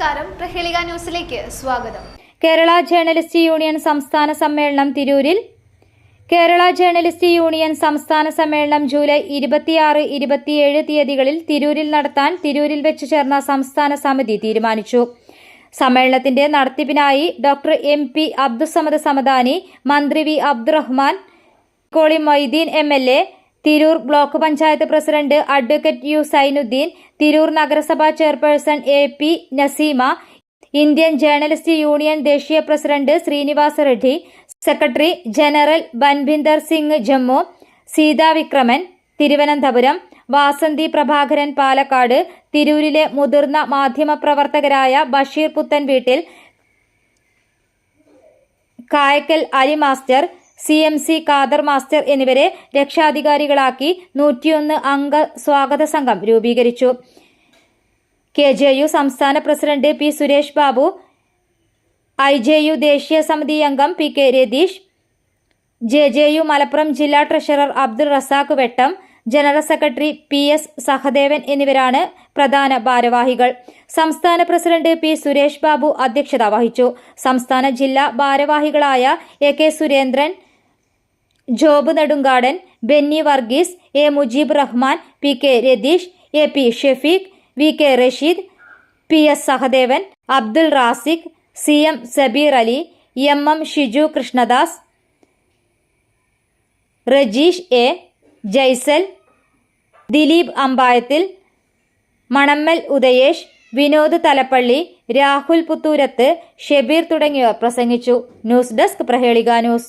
നമസ്കാരം. പ്രഹേളിക ന്യൂസിലേക്ക് സ്വാഗതം. കേരള ജേർണലിസ്റ്റ് യൂണിയൻ സംസ്ഥാന സമ്മേളനം തിരൂരിൽ. കേരള ജേർണലിസ്റ്റ് യൂണിയൻ സംസ്ഥാന സമ്മേളനം ജൂലൈ ഇരുപത്തിയാറ് ഇരുപത്തിയേഴ് തീയതികളിൽ തിരൂരിൽ നടത്താൻ തിരൂരിൽ വെച്ച് ചേർന്ന സംസ്ഥാന സമിതി തീരുമാനിച്ചു. സമ്മേളനത്തിന്റെ നടത്തിപ്പിനായി doctor M P Abdussamad Samadani മന്ത്രി V Abdurahman coli Moideen M L A Tirur block panchayat president advocate U Zainuddin Tirur നഗരസഭാ chairperson A P Naseema Indian Journalist Union ദേശീയ president Srinivasa Reddy secretary general Balwinder Singh Jammu Seetha Vikraman Thiruvananthapuram Vasanthi Prabhakaran Palakkad തിരൂരിലെ മുതിർന്ന മാധ്യമപ്രവർത്തകരായ Basheer Puthan Veettil Kayakkal Ali master C M C Khader master എന്നിവരെ രക്ഷാധികാരികളാക്കി നൂറ്റിയൊന്ന് അംഗ സ്വാഗത സംഘം രൂപീകരിച്ചു. കെ ജെ യു സംസ്ഥാന president P Suresh Babu I J U ദേശീയ സമിതി അംഗം P K Ratheesh J J U Malappuram ജില്ലാ treasurer Abdul Razak Vettam general secretary P S Sahadevan എന്നിവരാണ് പ്രധാന ഭാരവാഹികൾ. സംസ്ഥാന പ്രസിഡന്റ് പി സുരേഷ് ബാബു അധ്യക്ഷത വഹിച്ചു. സംസ്ഥാന ജില്ലാ ഭാരവാഹികളായ A K Surendran Job Nedungadan Benny Varghese A Mujeeb Rahman P K Ratheesh A P Shefeeq V K Rasheed P S Sahadevan Abdul Raziq C M Sabeer Ali M M Shiju Krishnadas Rajeesh A Jaisal Dileep Ambayathil Manammal Udayesh Vinod Thalappally Rahul Puthoorath Shebeer തുടങ്ങിയവർ പ്രസംഗിച്ചു. News desk Prahelika news.